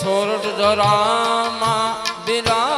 Sorath ધરામાં બિરાજે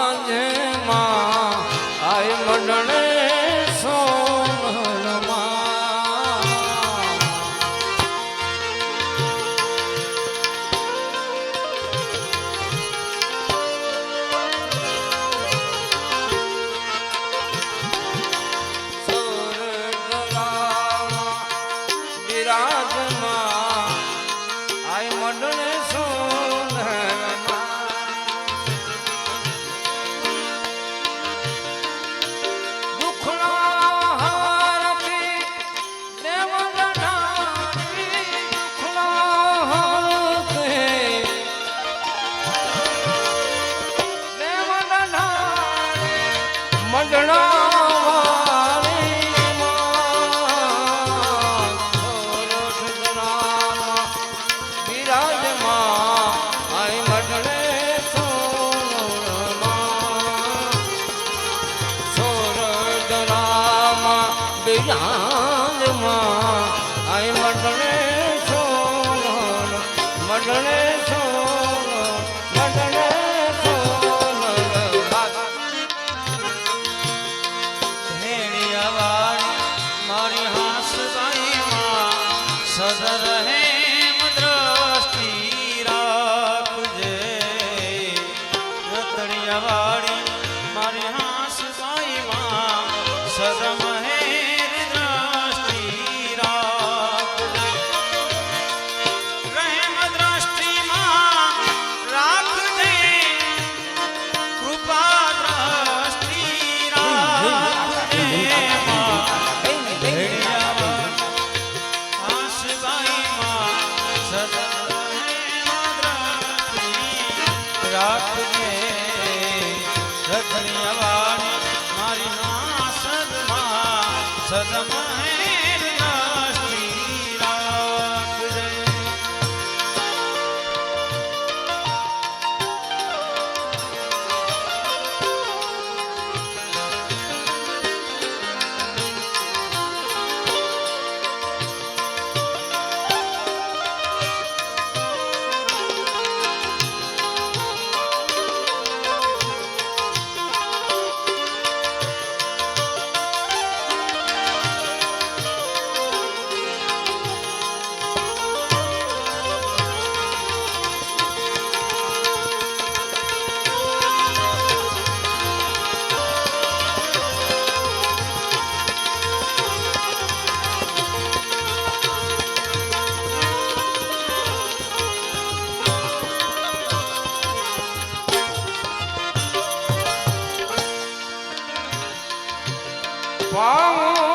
Vamos!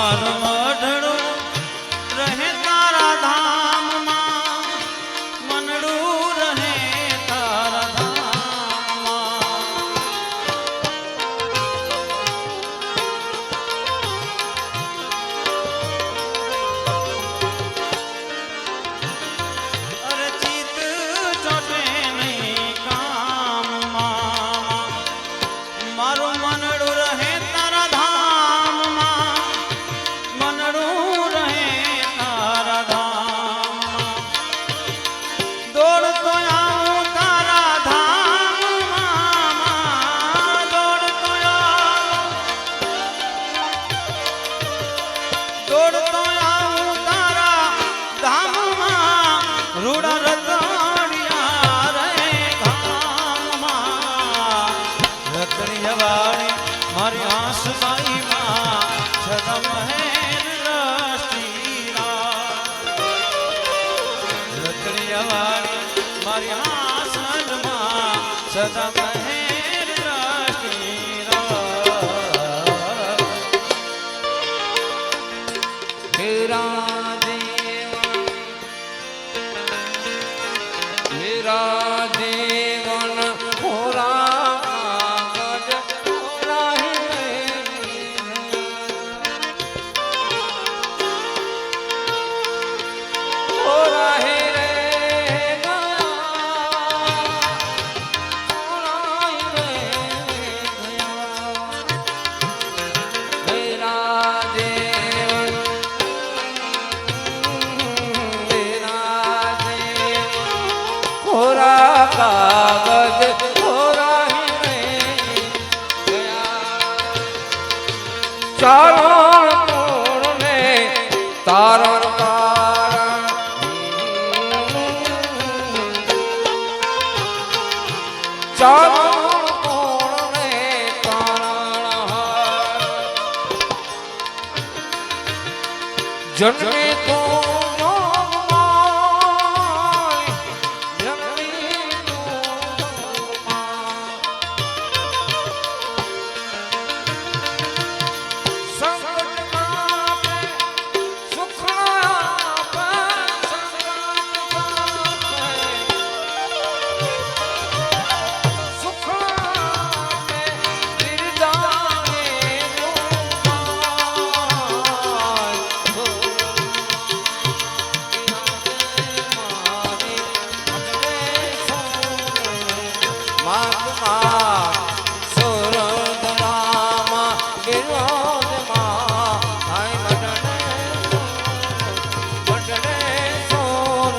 আমার સાંજમાં સદા કહે ચરણ તોરને તારણ તારણ જન્મે તો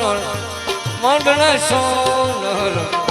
સોનર મંડળ સોનર